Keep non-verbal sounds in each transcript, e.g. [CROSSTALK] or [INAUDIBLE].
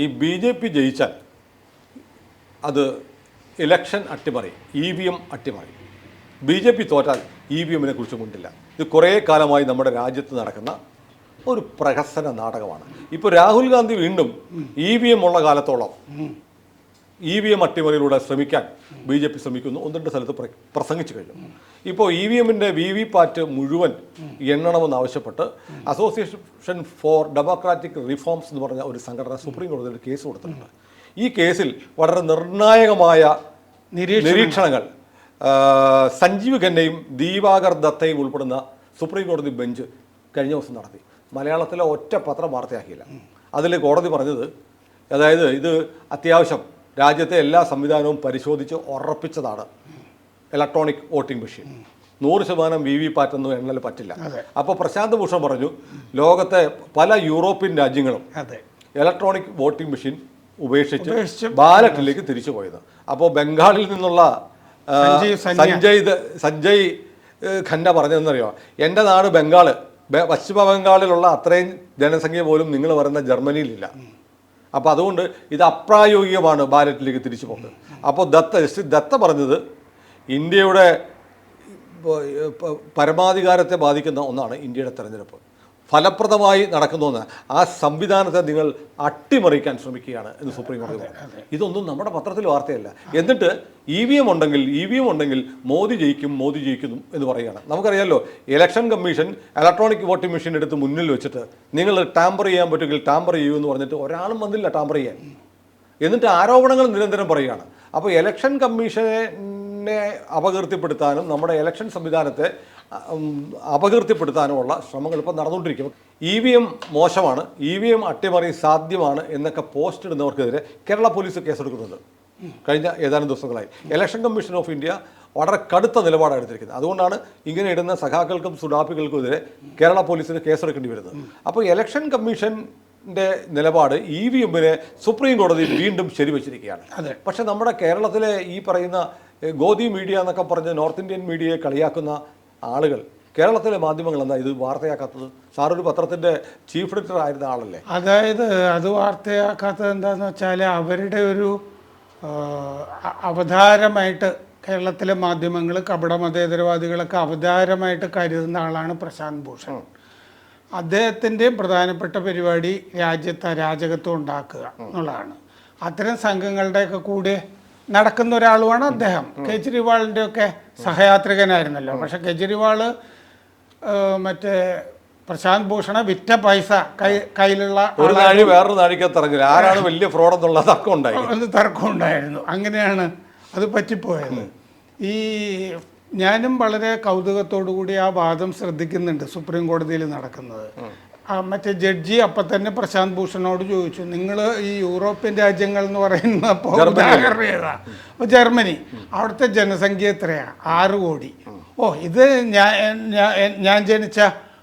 ഈ B J P ജയിച്ചാൽ അത് ഇലക്ഷൻ അട്ടിമറി ഇ വി എം അട്ടിമറി. ബി ജെ പി തോറ്റാൽ ഇ വി എമ്മിനെ കുറിച്ച് മുണ്ടില്ല ഇത് കുറേ കാലമായി നമ്മുടെ രാജ്യത്ത് നടക്കുന്ന ഒരു പ്രഹസന നാടകമാണ്. ഇപ്പോൾ രാഹുൽ ഗാന്ധി വീണ്ടും ഇ വി എം ഉള്ള കാലത്തോളം ഇ വി എം അട്ടിമറിയിലൂടെ ശ്രമിക്കാൻ ബി ജെ പി ശ്രമിക്കുന്നു. ഒന്ന് രണ്ട് സ്ഥലത്ത് പ്രസംഗിച്ചു കഴിഞ്ഞു. ഇപ്പോൾ ഇ വി എമ്മിന്റെ വി വി പാറ്റ് മുഴുവൻ എണ്ണണമെന്ന് ആവശ്യപ്പെട്ട് അസോസിയേഷൻ ഫോർ ഡെമോക്രാറ്റിക് റിഫോംസ് എന്ന് പറഞ്ഞ ഒരു സംഘടന സുപ്രീം കോടതിയിൽ കേസ് കൊടുത്തിട്ടുണ്ട്. ഈ കേസിൽ വളരെ നിർണായകമായ നിരീക്ഷണങ്ങൾ. സഞ്ജീവ് ഖന്നയും ദീപാകർ ദത്തയും ഉൾപ്പെടുന്ന സുപ്രീം കോടതി ബെഞ്ച് കഴിഞ്ഞ ദിവസം നടത്തി. മലയാളത്തിലെ ഒറ്റ പത്രം വാർത്തയാക്കിയില്ല. അതിൽ കോടതി പറഞ്ഞത് അതായത് ഇത് അത്യാവശ്യം രാജ്യത്തെ എല്ലാ സംവിധാനവും പരിശോധിച്ച് ഉറപ്പിച്ചതാണ്. ഇലക്ട്രോണിക് വോട്ടിംഗ് മെഷീൻ നൂറ് ശതമാനം വി വി പാറ്റൊന്നും എണ്ണൽ പറ്റില്ല. അപ്പോൾ പ്രശാന്ത് ഭൂഷൺ പറഞ്ഞു ലോകത്തെ പല യൂറോപ്യൻ രാജ്യങ്ങളും ഇലക്ട്രോണിക് വോട്ടിംഗ് മെഷീൻ ഉപേക്ഷിച്ച് ബാലറ്റിലേക്ക് തിരിച്ചു പോയത്. അപ്പോൾ ബംഗാളിൽ നിന്നുള്ള സഞ്ജയ് സഞ്ജയ് ഖന്ന പറഞ്ഞതെന്നറിയോ? എന്റെ നാട് ബംഗാൾ പശ്ചിമ ബംഗാളിലുള്ള അത്രയും ജനസംഖ്യ പോലും നിങ്ങൾ പറയുന്ന ജർമ്മനിയിലില്ല. അപ്പോൾ അതുകൊണ്ട് ഇത് അപ്രായോഗികമാണ് ബാലറ്റിലേക്ക് തിരിച്ചു പോകുന്നത് അപ്പോൾ ദത്ത ജസ്റ്റിസ് ദത്ത പറഞ്ഞത് ഇന്ത്യയുടെ പരമാധികാരത്തെ ബാധിക്കുന്ന ഒന്നാണ് ഇന്ത്യയുടെ തെരഞ്ഞെടുപ്പ്. ഫലപ്രദമായി നടക്കുന്നുവെന്ന് ആ സംവിധാനത്തെ നിങ്ങൾ അട്ടിമറിക്കാൻ ശ്രമിക്കുകയാണ് എന്ന് സുപ്രീം കോടതി പറഞ്ഞു. ഇതൊന്നും നമ്മുടെ പത്രത്തിൽ വാർത്തയല്ല. എന്നിട്ട് ഇ വി എം ഉണ്ടെങ്കിൽ ഇ വി എം ഉണ്ടെങ്കിൽ മോദി ജയിക്കും മോദി ജയിക്കുന്നു എന്ന് പറയുകയാണ്. നമുക്കറിയാമല്ലോ election commission electronic voting machine എടുത്ത് മുന്നിൽ വെച്ചിട്ട് നിങ്ങൾ ടാമ്പർ ചെയ്യാൻ പറ്റുമെങ്കിൽ ടാമ്പർ ചെയ്യൂ എന്ന് പറഞ്ഞിട്ട് ഒരാളും വന്നില്ല ടാമ്പർ ചെയ്യാൻ. എന്നിട്ട് ആരോപണങ്ങൾ നിരന്തരം പറയുകയാണ്. അപ്പോൾ ഇലക്ഷൻ കമ്മീഷനെ അപകീർത്തിപ്പെടുത്താനും നമ്മുടെ ഇലക്ഷൻ സംവിധാനത്തെ അപകീർത്തിപ്പെടുത്താനുമുള്ള ശ്രമങ്ങൾ ഇപ്പോൾ നടന്നുകൊണ്ടിരിക്കും. ഇ വി എം മോശമാണ് ഇ വി എം അട്ടിമറി സാധ്യമാണ് എന്നൊക്കെ പോസ്റ്റ് ഇടുന്നവർക്കെതിരെ കേരള പോലീസ് കേസെടുക്കുന്നുണ്ട്. കഴിഞ്ഞ ഏതാനും ദിവസങ്ങളായി. ഇലക്ഷൻ കമ്മീഷൻ ഓഫ് ഇന്ത്യ വളരെ കടുത്ത നിലപാടാണ് എടുത്തിരിക്കുന്നത്. അതുകൊണ്ടാണ് ഇങ്ങനെ ഇടുന്ന സഖാക്കൾക്കും സുഡാപ്പികൾക്കും എതിരെ കേരള പോലീസിന് കേസെടുക്കേണ്ടി വരുന്നത്. അപ്പോൾ ഇലക്ഷൻ കമ്മീഷന്റെ നിലപാട് ഇ വി എമ്മിനെ സുപ്രീം കോടതി വീണ്ടും ശരിവച്ചിരിക്കുകയാണ്. പക്ഷെ നമ്മുടെ കേരളത്തിലെ ഈ പറയുന്ന ഗോദി മീഡിയ എന്നൊക്കെ പറഞ്ഞ് നോർത്ത് ഇന്ത്യൻ മീഡിയയെ കളിയാക്കുന്ന ആളുകൾ. കേരളത്തിലെ മാധ്യമങ്ങൾ എന്താ ഇത് വാർത്തയാക്കാത്തത്? ഒരു പത്രത്തിന്റെ ചീഫ് എഡിറ്റർ ആയിരുന്ന ആളല്ലേ? അതായത് അത് വാർത്തയാക്കാത്തത് എന്താന്ന് വെച്ചാൽ അവരുടെ ഒരു അവതാരമായിട്ട് കേരളത്തിലെ മാധ്യമങ്ങൾ കപട മതേതരവാദികളൊക്കെ അവതാരമായിട്ട് കരുതുന്ന ആളാണ് പ്രശാന്ത് ഭൂഷൺ. അദ്ദേഹത്തിന്റെയും പ്രധാനപ്പെട്ട പരിപാടി രാജ്യത്ത് അരാജകത്വം ഉണ്ടാക്കുക എന്നുള്ളതാണ്. അത്തരം സംഘങ്ങളുടെയൊക്കെ കൂടെ നടക്കുന്ന ഒരാളുമാണ് അദ്ദേഹം. കെജ്രിവാളിന്റെ ഒക്കെ സഹയാത്രികനായിരുന്നല്ലോ. പക്ഷെ കേജ്രിവാൾ മറ്റേ പ്രശാന്ത് ഭൂഷണ വിറ്റ പൈസ കൈ കയ്യിലുള്ള ഒരു നാഴി വേറൊരു ഇറങ്ങില്ല ആരാണ് വലിയ ഫ്രോഡ് എന്നുള്ള തർക്കം ഉണ്ടായി. തർക്കം ഉണ്ടായിരുന്നു അങ്ങനെയാണ് അത് പറ്റിപ്പോയത്. ഈ ഞാനും വളരെ കൗതുകത്തോടു കൂടി ആ വാദം ശ്രദ്ധിക്കുന്നുണ്ട് സുപ്രീം കോടതിയിൽ നടക്കുന്നത്. മറ്റേ ജഡ്ജി അപ്പം തന്നെ പ്രശാന്ത് ഭൂഷണോട് ചോദിച്ചു നിങ്ങൾ ഈ യൂറോപ്യൻ രാജ്യങ്ങൾ എന്ന് പറയുന്ന അപ്പോൾ ഉദാഹരണം ഏതാ അപ്പോൾ ജർമ്മനി അവിടുത്തെ ജനസംഖ്യ എത്രയാ? ആറ് കോടി. ഓ ഇത് ഞാൻ ഞാൻ- ജനിച്ച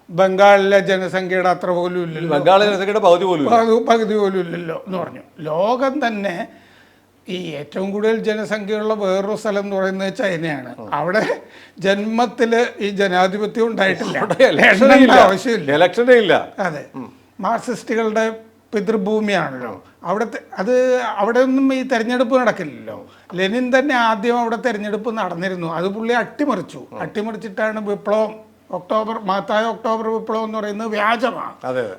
ബംഗാളിലെ ജനസംഖ്യയുടെ അത്ര പോലും ഇല്ലല്ലോ. ബംഗാളിലെ ജനസംഖ്യയുടെ പോലും പകുതി പോലും ഇല്ലല്ലോ എന്ന് പറഞ്ഞു. ലോകം തന്നെ ഈ ഏറ്റവും കൂടുതൽ ജനസംഖ്യയുള്ള വേറൊരു സ്ഥലം എന്ന് പറയുന്നത് ചൈനയാണ്. അവിടെ ജന്മത്തിൽ ഈ ജനാധിപത്യം ഉണ്ടായിട്ടില്ല. ആവശ്യമില്ല. ഇലക്ഷനേ ഇല്ല. അതെ. മാർക്സിസ്റ്റുകളുടെ പിതൃഭൂമിയാണല്ലോ. അവിടുത്തെ അത് അവിടെ ഒന്നും ഈ തെരഞ്ഞെടുപ്പ് നടക്കില്ലല്ലോ. ലെനിൻ തന്നെ ആദ്യം അവിടെ തെരഞ്ഞെടുപ്പ് നടന്നിരുന്നു. അത് പുള്ളി അട്ടിമറിച്ചു. അട്ടിമറിച്ചിട്ടാണ് വിപ്ലവം ഒക്ടോബർ മഹത്തായ ഒക്ടോബർ വിപ്ലവം എന്ന് പറയുന്നത് വ്യാജമാണ്.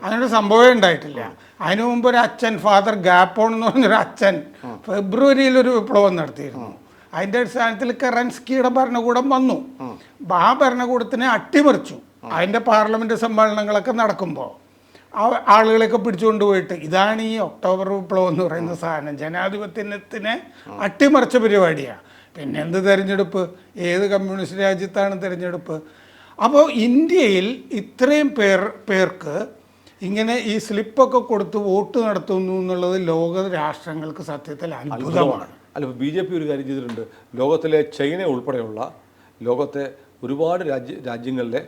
അതിനൊരു സംഭവമേ സംഭവം ഉണ്ടായിട്ടില്ല. അതിനു മുമ്പ് ഒരു അച്ഛൻ ഫാദർ ഗാപ്പോൺ എന്ന് പറഞ്ഞൊരു അച്ഛൻ ഫെബ്രുവരിയിൽ ഒരു വിപ്ലവം നടത്തിയിരുന്നു. അതിന്റെ അടിസ്ഥാനത്തിൽ കറൻസ്കിയുടെ ഭരണകൂടം വന്നു. ആ ഭരണകൂടത്തിനെ അട്ടിമറിച്ചു. അതിന്റെ പാർലമെന്റ് സമ്മേളനങ്ങളൊക്കെ നടക്കുമ്പോൾ ആളുകളെയൊക്കെ പിടിച്ചുകൊണ്ട് പോയിട്ട് ഇതാണ് ഈ ഒക്ടോബർ വിപ്ലവം എന്ന് പറയുന്ന സാധനം. ജനാധിപത്യത്തിനെ അട്ടിമറിച്ച പരിപാടിയാണ്. പിന്നെ എന്ത് തെരഞ്ഞെടുപ്പ്? ഏത് കമ്മ്യൂണിസ്റ്റ് രാജ്യത്താണ് തെരഞ്ഞെടുപ്പ്? അപ്പോൾ ഇന്ത്യയിൽ ഇത്രയും പേർ പേർക്ക് ഇങ്ങനെ ഈ സ്ലിപ്പൊക്കെ കൊടുത്ത് വോട്ട് നടത്തുന്നു എന്നുള്ളത് ലോക രാഷ്ട്രങ്ങൾക്ക് സത്യത്തിൽ അത്ഭുതമാണ്. അല്ല ബി ജെ പി ഒരു കാര്യം ചെയ്തിട്ടുണ്ട്. ലോകത്തിലെ ചൈന ഉൾപ്പെടെയുള്ള ലോകത്തെ ഒരുപാട് രാജ്യ രാജ്യങ്ങളിലെ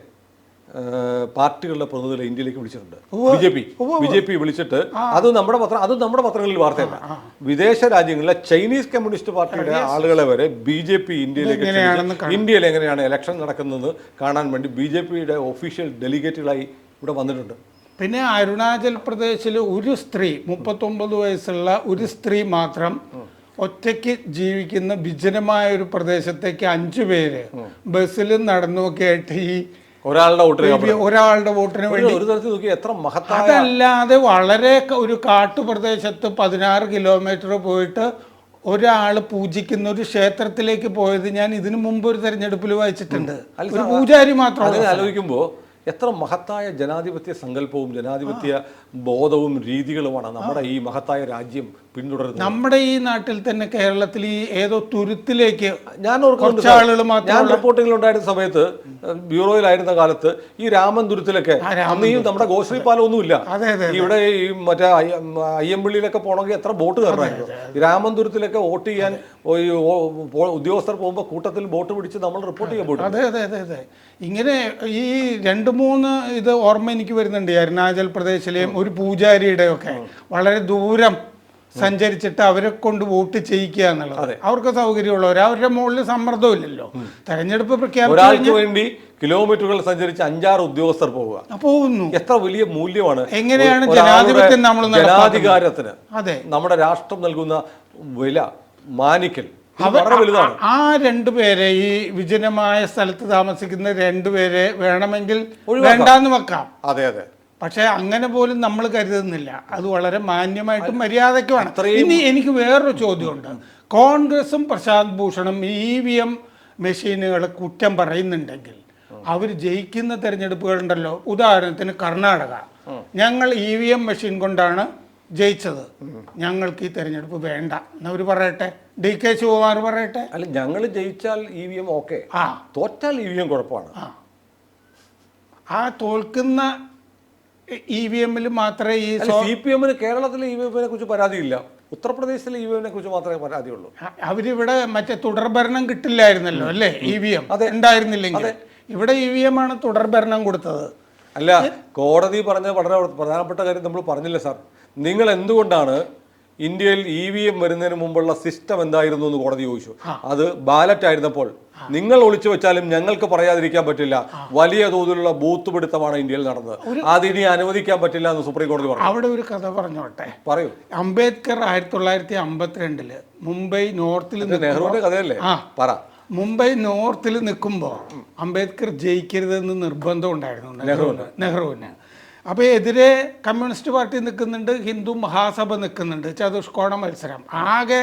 പാർട്ടികളുടെ പ്രതിനിധികളെ ഇന്ത്യയിലേക്ക് വിളിച്ചിട്ടുണ്ട്. B J P B J P വിളിച്ചിട്ട് അത് നമ്മുടെ പത്രം അത് നമ്മുടെ പത്രങ്ങളിൽ വാർത്തയല്ല. വിദേശ രാജ്യങ്ങളിലെ ചൈനീസ് കമ്മ്യൂണിസ്റ്റ് പാർട്ടിയുടെ ആളുകളെ വരെ ബി ജെ പി ഇന്ത്യയിലേക്ക് ഇന്ത്യയിൽ എങ്ങനെയാണ് ഇലക്ഷൻ നടക്കുന്നത് കാണാൻ വേണ്ടി ബി ജെ പിയുടെ ഒഫീഷ്യൽ ഡെലിഗേറ്റുകളായി ഇവിടെ വന്നിട്ടുണ്ട്. പിന്നെ അരുണാചൽ പ്രദേശിൽ ഒരു സ്ത്രീ മുപ്പത്തൊമ്പത് വയസ്സുള്ള ഒരു സ്ത്രീ മാത്രം ഒറ്റയ്ക്ക് ജീവിക്കുന്ന വിജനമായ ഒരു പ്രദേശത്തേക്ക് അഞ്ചു പേര് ബസ്സിലും നടന്നുമൊക്കെ ആയിട്ട് ഈ ഒരാളുടെ വോട്ട് ഒരാളുടെ വോട്ടിന് വേണ്ടി ഒരു തരത്തിൽ നോക്കി എത്ര മഹത്തായ അതല്ലാതെ വളരെ ഒരു കാട്ടുപ്രദേശത്ത് പതിനാറ് കിലോമീറ്റർ പോയിട്ട് ഒരാൾ പൂജിക്കുന്ന ഒരു ക്ഷേത്രത്തിലേക്ക് പോയത് ഞാൻ ഇതിനു മുമ്പ് ഒരു തെരഞ്ഞെടുപ്പിൽ വായിച്ചിട്ടുണ്ട്. ഒരു പൂജാരി മാത്രമാണ് അങ്ങനെ ആലോചിക്കുമ്പോൾ എത്ര മഹത്തായ ജനാധിപത്യ സങ്കല്പവും ജനാധിപത്യ ബോധവും രീതികളുമാണ് നമ്മുടെ ഈ മഹത്തായ രാജ്യം പിന്തുടരുന്നത്. നമ്മുടെ ഈ നാട്ടിൽ തന്നെ കേരളത്തിൽ ഈ ഏതോ തുരുത്തിലേക്ക് ഞാൻ ഓർക്കുന്നുണ്ട് ഞാൻ റിപ്പോർട്ടിംഗ് ഉണ്ടായിരുന്ന സമയത്ത് ബ്യൂറോയിലായിരുന്ന കാലത്ത് ഈ രാമൻതുരത്തിലൊക്കെ അന്ന് ഈ നമ്മുടെ ഗോശ്രീ പാലം ഒന്നുമില്ല അതെ അതെ. ഇവിടെ ഈ മറ്റേ അയ്യ- അയ്യമ്പള്ളിയിലൊക്കെ പോകണമെങ്കിൽ എത്ര ബോട്ട് കയറണമായിരുന്നു. രാമൻ തുരുത്തിലൊക്കെ വോട്ട് ചെയ്യാൻ ഈ ഉദ്യോഗസ്ഥർ പോകുമ്പോൾ കൂട്ടത്തിൽ ബോട്ട് പിടിച്ച് നമ്മൾ റിപ്പോർട്ട് ചെയ്യാൻ പോയിട്ട് അതെ അതെ അതെ അതെ. ഇങ്ങനെ ഈ രണ്ട് മൂന്ന് ഇത് ഓർമ്മ എനിക്ക് വരുന്നുണ്ട്. അരുണാചൽ പ്രദേശിലെയും ഒരു പൂജാരിയുടെ ഒക്കെ വളരെ ദൂരം സഞ്ചരിച്ചിട്ട് അവരെ കൊണ്ട് വോട്ട് ചെയ്യിക്കുക എന്നുള്ളത്. അവർക്ക് സൗകര്യമുള്ളവർ അവരുടെ മുകളിൽ സമ്മർദ്ദം ഇല്ലല്ലോ തെരഞ്ഞെടുപ്പ് പ്രഖ്യാപിച്ചു വേണ്ടി കിലോമീറ്ററുകൾ സഞ്ചരിച്ച് അഞ്ചാറ് ഉദ്യോഗസ്ഥർ പോവുക. പോകുന്നു. എത്ര വലിയ മൂല്യമാണ്. എങ്ങനെയാണ് ജനാധിപത്യം നമ്മൾ? ജനാധികാരത്തിന് അതെ. നമ്മുടെ രാഷ്ട്രം നൽകുന്ന വില മാനിക്കൽ. ആ രണ്ടുപേരെ ഈ വിജനമായ സ്ഥലത്ത് താമസിക്കുന്ന രണ്ടുപേരെ വേണമെങ്കിൽ വേണ്ടാന്ന് വെക്കാം. അതെ അതെ. പക്ഷെ അങ്ങനെ പോലും നമ്മൾ കരുതുന്നില്ല. അത് വളരെ മാന്യമായിട്ടും മര്യാദയ്ക്കുമാണ്. ഇനി എനിക്ക് വേറൊരു ചോദ്യമുണ്ട്. കോൺഗ്രസും പ്രശാന്ത് ഭൂഷണും ഇ വി എം മെഷീനുകൾ കുറ്റം പറയുന്നുണ്ടെങ്കിൽ അവർ ജയിക്കുന്ന തെരഞ്ഞെടുപ്പുകളുണ്ടല്ലോ. ഉദാഹരണത്തിന് കർണാടക. ഞങ്ങൾ ഇ വി എം മെഷീൻ കൊണ്ടാണ് ജയിച്ചത്. ഞങ്ങൾക്ക് ഈ തെരഞ്ഞെടുപ്പ് വേണ്ട. എന്നവർ പറയട്ടെ? ഡി കെ ശിവകുമാർ പറയട്ടെ? അല്ല ഞങ്ങൾ ജയിച്ചാൽ ഇ വി എം ഓക്കെ. ആ. തോറ്റാൽ ഇ വി എം കുഴപ്പമാണ്. ആ. ആ തോൽക്കുന്ന ഇ വി എമ്മിൽ മാത്രമേ ഈ സി പി എമ്മിന് കേരളത്തിലെ ഇ വി എമ്മിനെ കുറിച്ച് പരാതിയില്ല. ഉത്തർപ്രദേശിലെ ഇ വി എമ്മിനെ കുറിച്ച് മാത്രമേ പരാതിയുള്ളൂ. അവരിവിടെ മറ്റേ തുടർഭരണം കിട്ടില്ലായിരുന്നല്ലോ അല്ലേ? ഇ വി എം അത്. ഉണ്ടായിരുന്നില്ലെങ്കിൽ. ഇവിടെ ഇ വി എം ആണ് തുടർഭരണം കൊടുത്തത്. അല്ല കോടതി പറഞ്ഞ വളരെ പ്രധാനപ്പെട്ട കാര്യം നമ്മൾ പറഞ്ഞില്ല സാർ. നിങ്ങൾ എന്തുകൊണ്ടാണ് ഇന്ത്യയിൽ ഇ വി എം വരുന്നതിന് മുമ്പുള്ള സിസ്റ്റം എന്തായിരുന്നു എന്ന് കോടതി ചോദിച്ചു. അത് ബാലറ്റ് ആയിരുന്നപ്പോൾ. നിങ്ങൾ ഒളിച്ചു വെച്ചാലും ഞങ്ങൾക്ക് പറയാതിരിക്കാൻ പറ്റില്ല. വലിയ തോതിലുള്ള ബൂത്ത് പിടുത്തമാണ് ഇന്ത്യയിൽ നടന്നത്. അതിനി അനുവദിക്കാൻ പറ്റില്ല എന്ന് സുപ്രീം കോടതി പറഞ്ഞു. അവിടെ ഒരു കഥ പറഞ്ഞോട്ടെ. പറയൂ. അംബേദ്കർ ആയിരത്തി തൊള്ളായിരത്തി അമ്പത്തിരണ്ടിൽ മുംബൈ നോർത്തിൽ നെഹ്റുവിന്റെ കഥയല്ലേ? പറ. മുംബൈ നോർത്തിൽ നിൽക്കുമ്പോൾ അംബേദ്കർ ജയിക്കരുതെന്ന് നിർബന്ധം ഉണ്ടായിരുന്നു. നെഹ്റുവിന്. നെഹ്റുവിന്. അപ്പോൾ എതിരെ കമ്മ്യൂണിസ്റ്റ് പാർട്ടി നിൽക്കുന്നുണ്ട് ഹിന്ദു മഹാസഭ നിൽക്കുന്നുണ്ട്. ചതുഷ്കോണ മത്സരം. ആകെ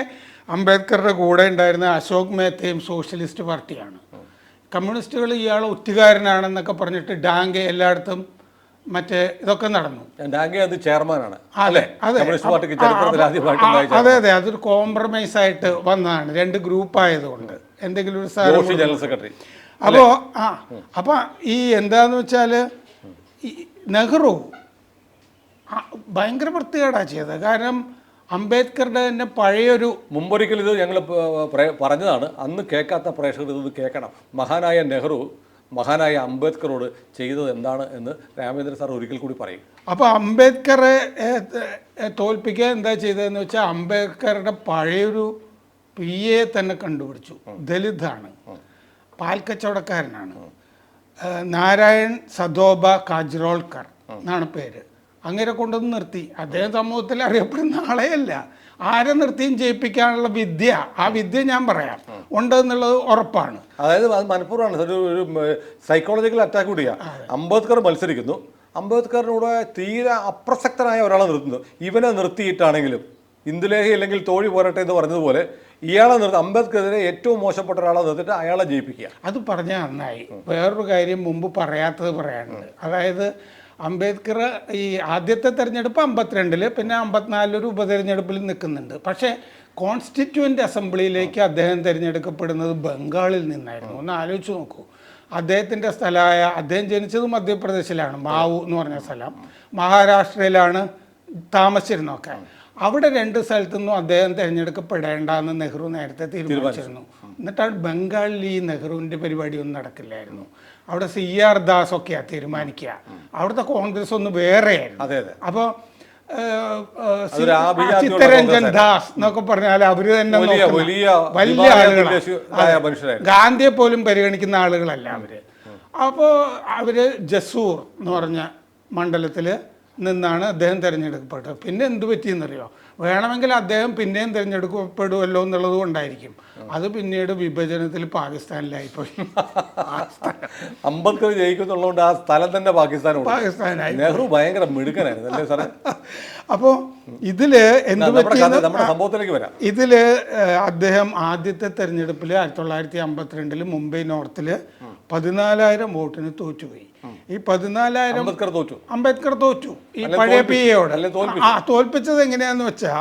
അംബേദ്കറുടെ കൂടെ ഉണ്ടായിരുന്ന അശോക് മേത്തയും സോഷ്യലിസ്റ്റ് പാർട്ടിയാണ്. കമ്മ്യൂണിസ്റ്റുകൾ ഇയാൾ ഒറ്റുകാരനാണെന്നൊക്കെ പറഞ്ഞിട്ട് ഡാങ്കെ എല്ലായിടത്തും മറ്റേ ഇതൊക്കെ നടന്നു. ഡാങ്കെ അത് ചെയർമാനാണ്. അതെ അതെ. അതെ അതെ. അതൊരു കോംപ്രമൈസ് ആയിട്ട് വന്നതാണ്. രണ്ട് ഗ്രൂപ്പ് ആയതുകൊണ്ട്. എന്തെങ്കിലും ഒരു ജനറൽ സെക്രട്ടറി. അപ്പോൾ ആ അപ്പം ഈ എന്താന്ന് വെച്ചാൽ ഈ നെഹ്റു ഭയങ്കര വൃത്തികേടാണ് ചെയ്തത്. കാരണം അംബേദ്കറുടെ തന്നെ പഴയൊരു മുമ്പൊരിക്കൽ ഇത് ഞങ്ങൾ പറഞ്ഞതാണ്. അന്ന് കേൾക്കാത്ത പ്രേക്ഷകർ ഇത് കേൾക്കണം. മഹാനായ നെഹ്റു മഹാനായ അംബേദ്കറോട് ചെയ്തത് എന്താണ് എന്ന് രാമേന്ദ്ര സാർ ഒരിക്കൽ കൂടി പറയും. അപ്പോൾ അംബേദ്കറെ തോൽപ്പിക്കാൻ എന്താ ചെയ്തതെന്ന് വെച്ചാൽ അംബേദ്കറുടെ പഴയൊരു പി എ തന്നെ കണ്ടുപിടിച്ചു. ദലിതാണ്. പാൽക്കച്ചവടക്കാരനാണ്. നാരായൺ സദോബ കാജ്റോൾക്കർ എന്നാണ് പേര്. അങ്ങനെ കൊണ്ടുവന്ന് നിർത്തി. അദ്ദേഹം സമൂഹത്തിൽ അറിയപ്പെടുന്ന ആളെയല്ല ആരെ നിർത്തിയും ജയിപ്പിക്കാനുള്ള വിദ്യ ആ വിദ്യ ഞാൻ പറയാം. ഉണ്ട് എന്നുള്ളത് ഉറപ്പാണ്. അതായത് അത് മനഃപൂർവമാണ്. ഒരു ഒരു സൈക്കോളജിക്കൽ അറ്റാക്ക് കൂടിയാ അംബേദ്കർ മത്സരിക്കുന്നു. അംബേദ്കറിനൂടെ തീരെ അപ്രസക്തനായ ഒരാളെ നിർത്തുന്നു. ഇവനെ നിർത്തിയിട്ടാണെങ്കിലും ഇന്ദുലേഖ അല്ലെങ്കിൽ തോഴി പോരട്ടെ എന്ന് പറഞ്ഞതുപോലെ ഇയാളെ നിർത്തി അംബേദ്കറിനെ ഏറ്റവും മോശപ്പെട്ട ഒരാളെ നിർത്തിയിട്ട് അയാളെ ജയിപ്പിക്കുക. അത് പറഞ്ഞാൽ നന്നായി. വേറൊരു കാര്യം മുമ്പ് പറയാത്തത് പറയാനുണ്ട്. അതായത് അംബേദ്കർ ഈ ആദ്യത്തെ തെരഞ്ഞെടുപ്പ് അമ്പത്തിരണ്ടിൽ പിന്നെ അമ്പത്തിനാലിലൊരു ഉപതെരഞ്ഞെടുപ്പിൽ നിൽക്കുന്നുണ്ട്. പക്ഷേ കോൺസ്റ്റിറ്റ്യൂവന്റ് അസംബ്ലിയിലേക്ക് അദ്ദേഹം തിരഞ്ഞെടുക്കപ്പെടുന്നത് ബംഗാളിൽ നിന്നായിരുന്നു. ഒന്ന് ആലോചിച്ച് നോക്കൂ. അദ്ദേഹത്തിന്റെ സ്ഥലമായ അദ്ദേഹം ജനിച്ചത് മധ്യപ്രദേശിലാണ് മാവു എന്ന് പറഞ്ഞ സ്ഥലം. മഹാരാഷ്ട്രയിലാണ് താമസിച്ചിരുന്നൊക്കെ അവിടെ രണ്ട് സ്ഥലത്തുനിന്നും അദ്ദേഹം തിരഞ്ഞെടുക്കപ്പെടേണ്ടെന്ന് നെഹ്റു നേരത്തെ തീരുമാനിച്ചിരുന്നു. എന്നിട്ടാണ് ബംഗാളിൽ ഈ നെഹ്റുവിന്റെ പരിപാടിയൊന്നും നടക്കില്ലായിരുന്നു. അവിടെ സി ആർ ദാസ് ഒക്കെയാണ് തീരുമാനിക്കുക. അവിടുത്തെ കോൺഗ്രസ് ഒന്ന് വേറെയായിരുന്നു. അപ്പോൾ ചിത്തരഞ്ജൻ ദാസ് എന്നൊക്കെ പറഞ്ഞാൽ അവർ തന്നെ വലിയ ആളുകളാണ്. ഗാന്ധിയെ പോലും പരിഗണിക്കുന്ന ആളുകളല്ല അവർ. അപ്പോൾ അവർ ജസൂർ എന്ന് പറഞ്ഞ മണ്ഡലത്തിൽ നിന്നാണ് അദ്ദേഹം തിരഞ്ഞെടുക്കപ്പെട്ടത്. പിന്നെ എന്ത് പറ്റിയെന്നറിയോ? വേണമെങ്കിൽ അദ്ദേഹം പിന്നെയും തിരഞ്ഞെടുക്കപ്പെടുമല്ലോ എന്നുള്ളത് കൊണ്ടായിരിക്കും. അത് പിന്നീട് വിഭജനത്തിൽ പാകിസ്ഥാനിലായിപ്പോയി. [LAUGHS] അംബേദ്കർ ജയിക്കുന്നുള്ളതുകൊണ്ട് ആ സ്ഥലം തന്നെ പാകിസ്ഥാൻ പാകിസ്ഥാനായി. നെഹ്റു ഭയങ്കര മിടുക്കനായിരുന്നു അല്ലേ സാറേ? [LAUGHS] അപ്പോൾ ഇതിൽ എന്ത് സംഭവത്തിലേക്ക് വരാം. ഇതിൽ അദ്ദേഹം ആദ്യത്തെ തെരഞ്ഞെടുപ്പിൽ ആയിരത്തി തൊള്ളായിരത്തി അമ്പത്തിരണ്ടിൽ മുംബൈ നോർത്തിൽ പതിനാലായിരം വോട്ടിന് തോറ്റുപോയി. ഈ പതിനാലായിരം അംബേദ്കർ തോറ്റു. അംബേദ്കർ തോറ്റു. ഈ പഴയ പി എയോടെ ആ തോൽപ്പിച്ചത് എങ്ങനെയാന്ന് വെച്ചാ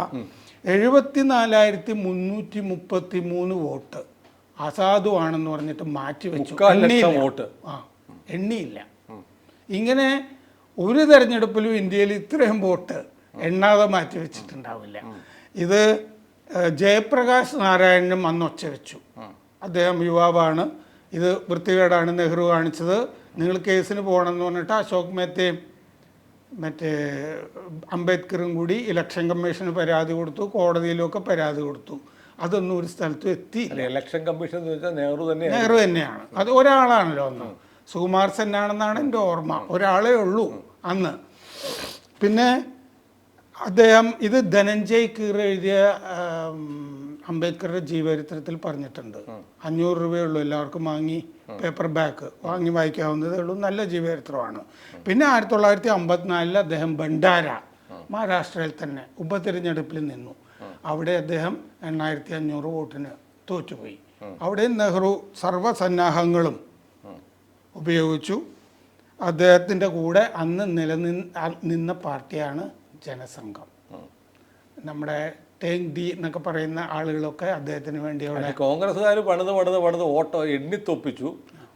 എഴുപത്തിനാലായിരത്തി മുന്നൂറ്റി മുപ്പത്തി മൂന്ന് വോട്ട് അസാധുവാണെന്ന് പറഞ്ഞിട്ട് മാറ്റി വെച്ചു. വോട്ട്. ആ എണ്ണിയില്ല. ഇങ്ങനെ ഒരു തെരഞ്ഞെടുപ്പിലും ഇന്ത്യയിൽ ഇത്രയും വോട്ട് എണ്ണാതെ മാറ്റി വെച്ചിട്ടുണ്ടാവില്ല. ഇത് ജയപ്രകാശ് നാരായണനും അന്ന് ഒച്ച വെച്ചു. അദ്ദേഹം യുവാവാണ്. ഇത് വൃത്തികേടാണ്. നെഹ്റു കാണിച്ചത്. നിങ്ങൾ കേസിന് പോകണമെന്ന് പറഞ്ഞിട്ട് അശോക് മേത്തയും മറ്റേ അംബേദ്കറും കൂടി ഇലക്ഷൻ കമ്മീഷന് പരാതി കൊടുത്തു. കോടതിയിലൊക്കെ പരാതി കൊടുത്തു. അതൊന്നും ഒരു സ്ഥലത്തും എത്തി ഇലക്ഷൻ കമ്മീഷൻ എന്ന് വെച്ചാൽ നെഹ്റു തന്നെ നെഹ്റു തന്നെയാണ്. അത് ഒരാളാണല്ലോ അന്ന്. സുകുമാർ സെന്നാണെന്നാണ് എന്റെ ഓർമ്മ. ഒരാളേ ഉള്ളൂ അന്ന്. പിന്നെ അദ്ദേഹം ഇത് ധനഞ്ജയ് കീർ എഴുതിയ അംബേദ്കറുടെ ജീവചരിത്രത്തിൽ പറഞ്ഞിട്ടുണ്ട്. അഞ്ഞൂറ് രൂപയുള്ളൂ എല്ലാവർക്കും വാങ്ങി പേപ്പർ ബാക്ക്. വാങ്ങി വായിക്കാവുന്നതേ ഉള്ളൂ. നല്ല ജീവചരിത്രമാണ്. പിന്നെ ആയിരത്തി തൊള്ളായിരത്തി അമ്പത്തിനാലിൽ അദ്ദേഹം ഭണ്ഡാര മഹാരാഷ്ട്രയിൽ തന്നെ ഉപതെരഞ്ഞെടുപ്പിൽ നിന്നു. അവിടെ അദ്ദേഹം എണ്ണായിരത്തി അഞ്ഞൂറ് വോട്ടിന് തോറ്റുപോയി. അവിടെ നെഹ്റു സർവസന്നാഹങ്ങളും ഉപയോഗിച്ചു. അദ്ദേഹത്തിന്റെ കൂടെ അന്ന് നിലനിന്ന നിന്ന പാർട്ടിയാണ് ജനസംഘം. നമ്മുടെ തേങ് ഡി എന്നൊക്കെ പറയുന്ന ആളുകളൊക്കെ അദ്ദേഹത്തിന് വേണ്ടി അവിടെ കോൺഗ്രസ്സുകാർ പണിത് പണിത് പണിത് ഓട്ടോ എണ്ണിത്തൊപ്പിച്ചു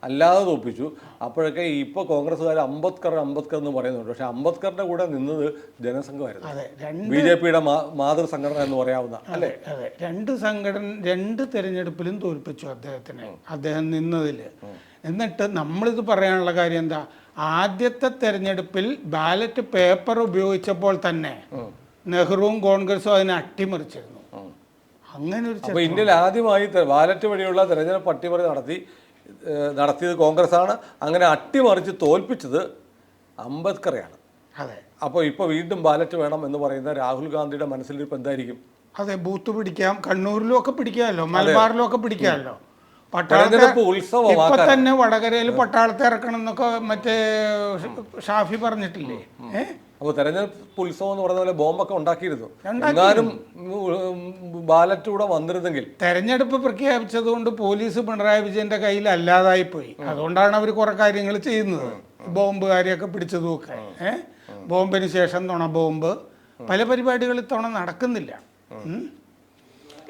അല്ലാതെ തോപ്പിച്ചു. അപ്പോഴൊക്കെ ഇപ്പോൾ കോൺഗ്രസ്സുകാർ അംബേദ്കർ അംബേദ്കർ എന്ന് പറയുന്നുണ്ട്. പക്ഷെ അംബേദ്കറിന്റെ കൂടെ നിന്നത് ജനസംഘമായിരുന്നു. അതെ രണ്ട് ബി ജെ പിയുടെ മാതൃസംഘടന എന്ന് പറയാവുന്ന അല്ലേ? അതെ. രണ്ട് സംഘടന രണ്ട് തെരഞ്ഞെടുപ്പിലും തോൽപ്പിച്ചു അദ്ദേഹത്തിനെ അദ്ദേഹം നിന്നതിൽ എന്നിട്ട് നമ്മളിത് പറയാനുള്ള കാര്യം എന്താ? ആദ്യത്തെ തെരഞ്ഞെടുപ്പിൽ ബാലറ്റ് പേപ്പർ ഉപയോഗിച്ചപ്പോൾ തന്നെ നെഹ്റുവും കോൺഗ്രസും അതിനെ അട്ടിമറിച്ചിരുന്നു അങ്ങനെ ഒരു ഇന്ത്യയിൽ ആദ്യമായി വാലറ്റ് ബാലറ്റ് വഴിയുള്ള തെരഞ്ഞെടുപ്പ് അട്ടിമറി നടത്തി നടത്തിയത് കോൺഗ്രസ് ആണ് അങ്ങനെ അട്ടിമറിച്ച് തോൽപ്പിച്ചത് അംബേദ്കറെയാണ് അതെ. അപ്പോൾ ഇപ്പോൾ വീണ്ടും ബാലറ്റ് വേണം എന്ന് പറയുന്ന രാഹുൽ ഗാന്ധിയുടെ മനസ്സിലിരിപ്പ് എന്തായിരിക്കും? അതെ ബൂത്ത് പിടിക്കാം. കണ്ണൂരിലും ഒക്കെ പിടിക്കാമല്ലോ. മലബാറിലും ഒക്കെ പിടിക്കാമല്ലോ. പട്ടാളത്തെ ഇപ്പൊ തന്നെ വടകരയിൽ പട്ടാളത്തെ ഇറക്കണം എന്നൊക്കെ മറ്റേ ഷാഫി പറഞ്ഞിട്ടില്ലേ? ഏഹ് അപ്പോൾ തെരഞ്ഞെടുപ്പ് ഉത്സവം എന്ന് പറയുന്ന പോലെ ബോംബൊക്കെ ഉണ്ടാക്കിയിരുന്നു. എന്നാലും ബാലറ്റ് കൂടെ വന്നിരുന്നെങ്കിൽ. തെരഞ്ഞെടുപ്പ് പ്രഖ്യാപിച്ചത് കൊണ്ട് പോലീസ് പിണറായി വിജയന്റെ കയ്യിൽ അല്ലാതായി പോയി അതുകൊണ്ടാണ് അവർ കുറെ കാര്യങ്ങൾ ചെയ്യുന്നത്. ബോംബ് പിടിച്ചതും ഒക്കെ ഏഹ് ബോംബിന് ശേഷം നുണ ബോംബ്. പല പരിപാടികൾ ഇത്തവണ നടക്കുന്നില്ല.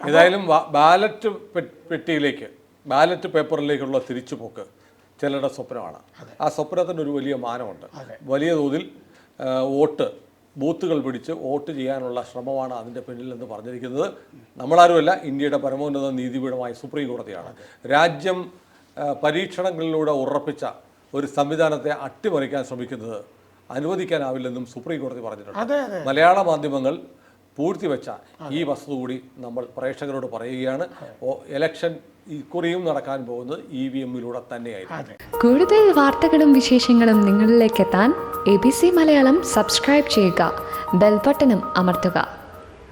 ഏതായാലും ബാലറ്റ് പെട്ടിയിലേക്ക് ബാലറ്റ് പേപ്പറിലേക്കുള്ള തിരിച്ചുപോക്ക് ചിലരുടെ സ്വപ്നമാണ്. ആ സ്വപ്നത്തിന് ഒരു വലിയ മാനമുണ്ട്. വലിയ തോതിൽ വോട്ട് ബൂത്തുകൾ പിടിച്ച് വോട്ട് ചെയ്യാനുള്ള ശ്രമമാണ് അതിന്റെ പിന്നിൽ എന്ന് പറഞ്ഞിരിക്കുന്നത്. നമ്മളാരുമല്ല ഇന്ത്യയുടെ പരമോന്നത നീതിപീഠമായ സുപ്രീം കോടതിയാണ് രാജ്യം പരീക്ഷണങ്ങളിലൂടെ ഉറപ്പിച്ച ഒരു സംവിധാനത്തെ അട്ടിമറിക്കാൻ ശ്രമിക്കുന്നത് അനുവദിക്കാനാവില്ലെന്നും സുപ്രീം കോടതി പറഞ്ഞിട്ടുണ്ട് മലയാള മാധ്യമങ്ങൾ പൂഴ്ത്തിവെച്ച ഈ വസ്തു കൂടി നമ്മൾ പ്രേക്ഷകരോട് പറയുകയാണ്. ഓ- ഇക്കുറിയും നടക്കാൻ പോകുന്നത് ഇ വി എമ്മിലൂടെ തന്നെയായിരിക്കും. കൂടുതൽ വാർത്തകളും വിശേഷങ്ങളും നിങ്ങളിലേക്ക് എത്താൻ A B C Malayalam subscribe ചെയ്യുക. ബെൽബട്ടനും അമർത്തുക.